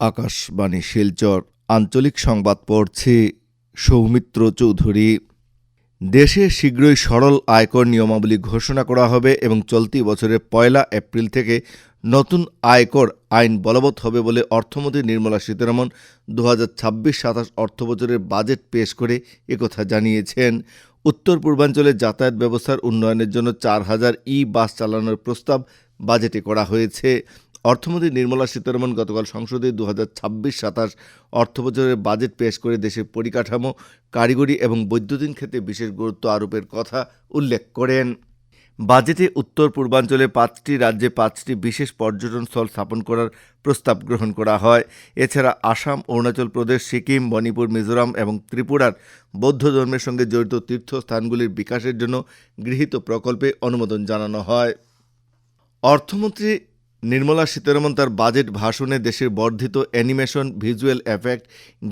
আকাশবাণী শিলচর আঞ্চলিক সংবাদ পড়ছি সৌমিত্র চৌধুরী। দেশে শীঘ্রই সরল আয়কর নিয়মাবলী ঘোষণা করা হবে এবং চলতি বছরের পয়লা এপ্রিল থেকে নতুন আয়কর আইন বলবৎ হবে বলে অর্থমন্ত্রী নির্মলা সীতারমন দু হাজার ছাব্বিশ সাতাশ অর্থবছরের বাজেট পেশ করে একথা জানিয়েছেন। উত্তর পূর্বাঞ্চলে যাতায়াত ব্যবস্থার উন্নয়নের জন্য চার হাজার ই বাস চালানোর প্রস্তাব বাজেটে করা হয়েছে। অর্থমন্ত্রী নির্মলা সীতারমন গতকাল সংসদে দু হাজার ছাব্বিশ সাতাশ অর্থবছরের বাজেট পেশ করে দেশের পরিকাঠামো, কারিগরি এবং বৈদ্যুতিন ক্ষেত্রে বিশেষ গুরুত্ব আরোপের কথা উল্লেখ করেন। বাজেটে উত্তর পূর্বাঞ্চলে পাঁচটি রাজ্যে পাঁচটি বিশেষ পর্যটন স্থল স্থাপন করার প্রস্তাব গ্রহণ করা হয়। এছাড়া আসাম, অরুণাচল প্রদেশ, সিকিম, মণিপুর, মিজোরাম এবং ত্রিপুরার বৌদ্ধ ধর্মের সঙ্গে জড়িত তীর্থস্থানগুলির বিকাশের জন্য গৃহীত প্রকল্পে অনুমোদন জানানো হয়। অর্থমন্ত্রী নির্মলা সীতারমন তার বাজেট ভাষণে দেশের বর্ধিত অ্যানিমেশন, ভিজুয়াল এফেক্ট,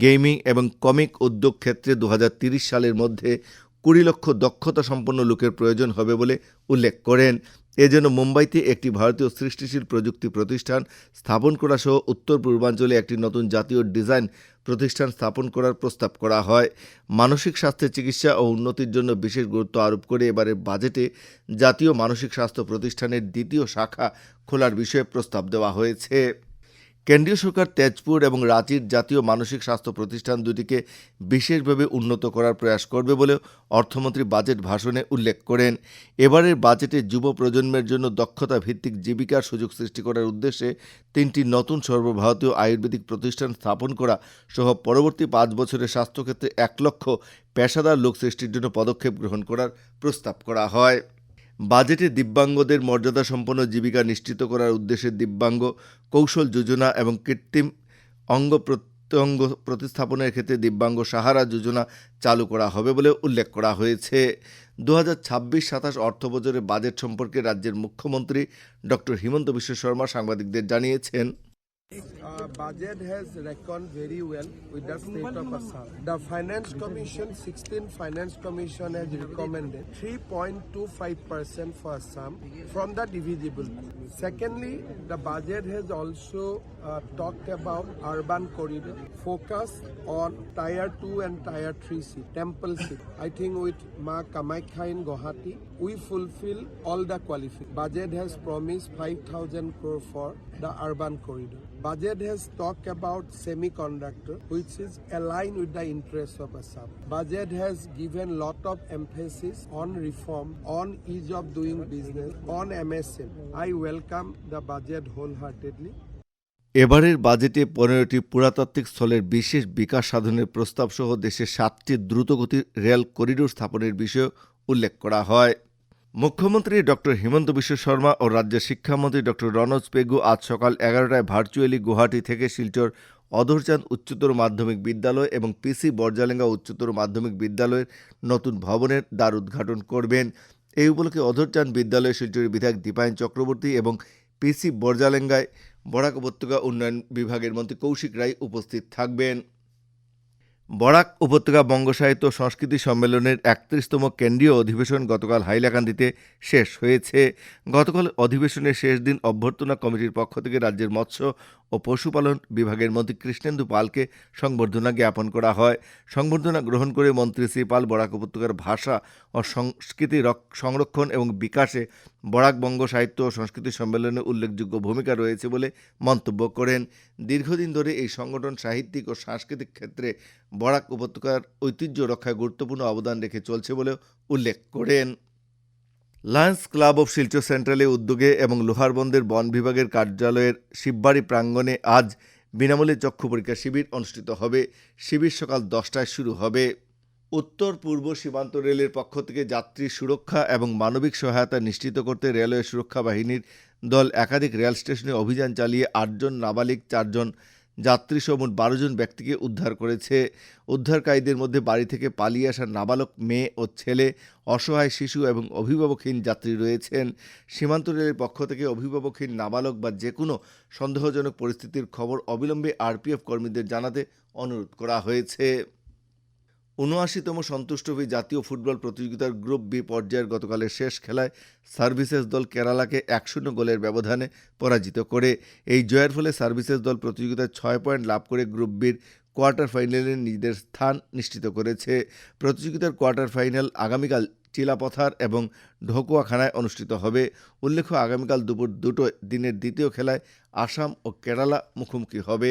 গেমিং এবং কমিক উদ্যোগ ক্ষেত্রে দু সালের মধ্যে কুড়ি লক্ষ দক্ষতা সম্পন্ন লোকের প্রয়োজন হবে বলে উল্লেখ করেন। এজন্য মুম্বাইতে একটি ভারতীয় সৃষ্টিশীল প্রযুক্তি প্রতিষ্ঠান স্থাপন করা সহ উত্তর পূর্বাঞ্চলে একটি নতুন জাতীয় ডিজাইন প্রতিষ্ঠান স্থাপন করার প্রস্তাব করা হয়। মানসিক স্বাস্থ্যের চিকিৎসা ও উন্নতির জন্য বিশেষ গুরুত্ব আরোপ করে এবারের বাজেটে জাতীয় মানসিক স্বাস্থ্য প্রতিষ্ঠানের দ্বিতীয় শাখা খোলার বিষয়ে প্রস্তাব দেওয়া হয়েছে। কেন্দ্রীয় সরকার তেজপুর এবং রাঁচির জাতীয় মানসিক স্বাস্থ্য প্রতিষ্ঠান দুটিকে বিশেষভাবে উন্নত করার প্রয়াস করবে বলেও অর্থমন্ত্রী বাজেট ভাষণে উল্লেখ করেন। এবারের বাজেটে যুব প্রজন্মের জন্য দক্ষতা ভিত্তিক জীবিকার সুযোগ সৃষ্টি করার উদ্দেশ্যে তিনটি নতুন সর্বভারতীয় আয়ুর্বেদিক প্রতিষ্ঠান স্থাপন করা সহ পরবর্তী পাঁচ বছরের স্বাস্থ্যক্ষেত্রে এক লক্ষ পেশাদার লোক সৃষ্টির জন্য পদক্ষেপ গ্রহণ করার প্রস্তাব করা হয়। বাজেটে দিব্যাঙ্গদের মর্যাদা সম্পন্ন জীবিকা নিশ্চিত করার উদ্দেশ্যে দিব্যাঙ্গ কৌশল যোজনা এবং কৃত্রিম অঙ্গ প্রত্যঙ্গ প্রতিস্থাপনের ক্ষেত্রে দিব্যাঙ্গ সাহারা যোজনা চালু করা হবে বলে উল্লেখ করা হয়েছে। দু হাজার ছাব্বিশ সাতাশ অর্থবছরের বাজেট সম্পর্কে রাজ্যের মুখ্যমন্ত্রী ডক্টর হিমন্ত বিশ্ব শর্মা সাংবাদিকদের জানিয়েছেন। Uh, budget has reckoned very well with the state of Assam. The Finance Commission, 16 Finance Commission has recommended 3.25% for Assam from the divisible. Secondly, the budget has also uh, talked about urban corridor, focus on tier 2 and tier 3 city, temple city. I think with Ma Kamakhya in Guwahati, we fulfill all the qualifications. Budget has promised 5,000 crore for the urban corridor. Budget has talked about semiconductor, which is aligned with the interests of Assam. Budget has given lot of emphasis on reform, on ease of doing business, on MSM. I welcome the budget wholeheartedly. এবারের বাজেটে পনেরোটি পুরাতাত্ত্বিক স্থলের বিশেষ বিকাশ সাধনের প্রস্তাব সহ দেশের সাতটি দ্রুতগতির রেল করিডোর স্থাপনের বিষয়ে উল্লেখ করা হয় মুখ্যমন্ত্রী ডক্টর হিমন্ত বিশ্ব শর্মা ও রাজ্যের শিক্ষামন্ত্রী ডক্টর রনজ পেগু আজ সকাল এগারোটায় ভার্চুয়ালি গুয়াহাটি থেকে শিলচর অধরচাঁদ উচ্চতর মাধ্যমিক বিদ্যালয় এবং পিসি বরজালেঙ্গা উচ্চতর মাধ্যমিক বিদ্যালয়ের নতুন ভবনের দ্বার উদ্ঘাটন করবেন। এই উপলক্ষে অধরচাঁদ বিদ্যালয় শিলচরের বিধায়ক দীপায়ন চক্রবর্তী এবং পিসি বরজালেঙ্গায় বরাক উপত্যকা উন্নয়ন বিভাগের মন্ত্রী কৌশিক রায় উপস্থিত থাকবেন। বরাক উপত্যকা বঙ্গ সাহিত্য সংস্কৃতি সম্মেলনের একত্রিশতম কেন্দ্রীয় অধিবেশন গতকাল হাইলাকান্দিতে শেষ হয়েছে। গতকাল অধিবেশনের শেষ দিন অভ্যর্থনা কমিটির পক্ষ থেকে রাজ্যের মৎস্য ও পশুপালন বিভাগের মন্ত্রী কৃষ্ণেন্দু পালকে সংবর্ধনা জ্ঞাপন করা হয়। সংবর্ধনা গ্রহণ করে মন্ত্রী শ্রী পাল বরাক উপত্যকার ভাষা ও সংস্কৃতি রক- সংরক্ষণ এবং বিকাশে বরাক বঙ্গ সাহিত্য ও সংস্কৃতি সম্মেলনে উল্লেখযোগ্য ভূমিকা রয়েছে বলে মন্তব্য করেন। দীর্ঘদিন ধরে এই সংগঠন সাহিত্যিক ও সাংস্কৃতিক ক্ষেত্রে বরাক উপত্যকার ঐতিহ্য রক্ষায় গুরুত্বপূর্ণ অবদান রেখে চলছে বলেও উল্লেখ করেন। লায়ন্স ক্লাব অফ শিলচর সেন্ট্রালে উদ্যোগে এবং লোহারবন্দের বন বিভাগের কার্যালয়ের শিববাড়ি প্রাঙ্গণে আজ বিনামূল্যে চক্ষু পরীক্ষা শিবির অনুষ্ঠিত হবে। শিবির সকাল দশটায় শুরু হবে। উত্তর পূর্ব সীমান্ত রেলের পক্ষ থেকে যাত্রী সুরক্ষা এবং মানবিক সহায়তা নিশ্চিত করতে রেলওয়ে সুরক্ষা বাহিনীর দল একাধিক রেল স্টেশনে অভিযান চালিয়ে আটজন নাবালিক, চারজন যাত্রী সহ মোট বারো জন ব্যক্তিকে উদ্ধার করেছে। উদ্ধারকারীদের মধ্যে বাড়ি থেকে পালিয়ে আসা নাবালক মেয়ে ও ছেলে, অসহায় শিশু এবং অভিভাবকহীন যাত্রী রয়েছেন। সীমান্ত রেলের পক্ষ থেকে অভিভাবকহীন নাবালক বা যে কোনো সন্দেহজনক পরিস্থিতির খবর অবিলম্বে আরপিএফ কর্মীদের জানাতে অনুরোধ করা হয়েছে। উনআশিতম সন্তোষ ট্রফি জাতীয় ফুটবল প্রতিযোগিতার গ্রুপ বি পর্যায়ের গতকালের শেষ খেলায় সার্ভিসেস দল কেরালাকে এক শূন্য গোলের ব্যবধানে পরাজিত করে। এই জয়ের ফলে সার্ভিসেস দল প্রতিযোগিতায় ছয় পয়েন্ট লাভ করে গ্রুপ বির কোয়ার্টার ফাইনালে নিজেদের স্থান নিশ্চিত করেছে। প্রতিযোগিতার কোয়ার্টার ফাইনাল আগামীকাল চিলাপথার এবং ঢকুয়াখানায় অনুষ্ঠিত হবে। উল্লেখ্য, আগামীকাল দুপুর দুটো দিনের দ্বিতীয় খেলায় আসাম ও কেরালা মুখোমুখি হবে।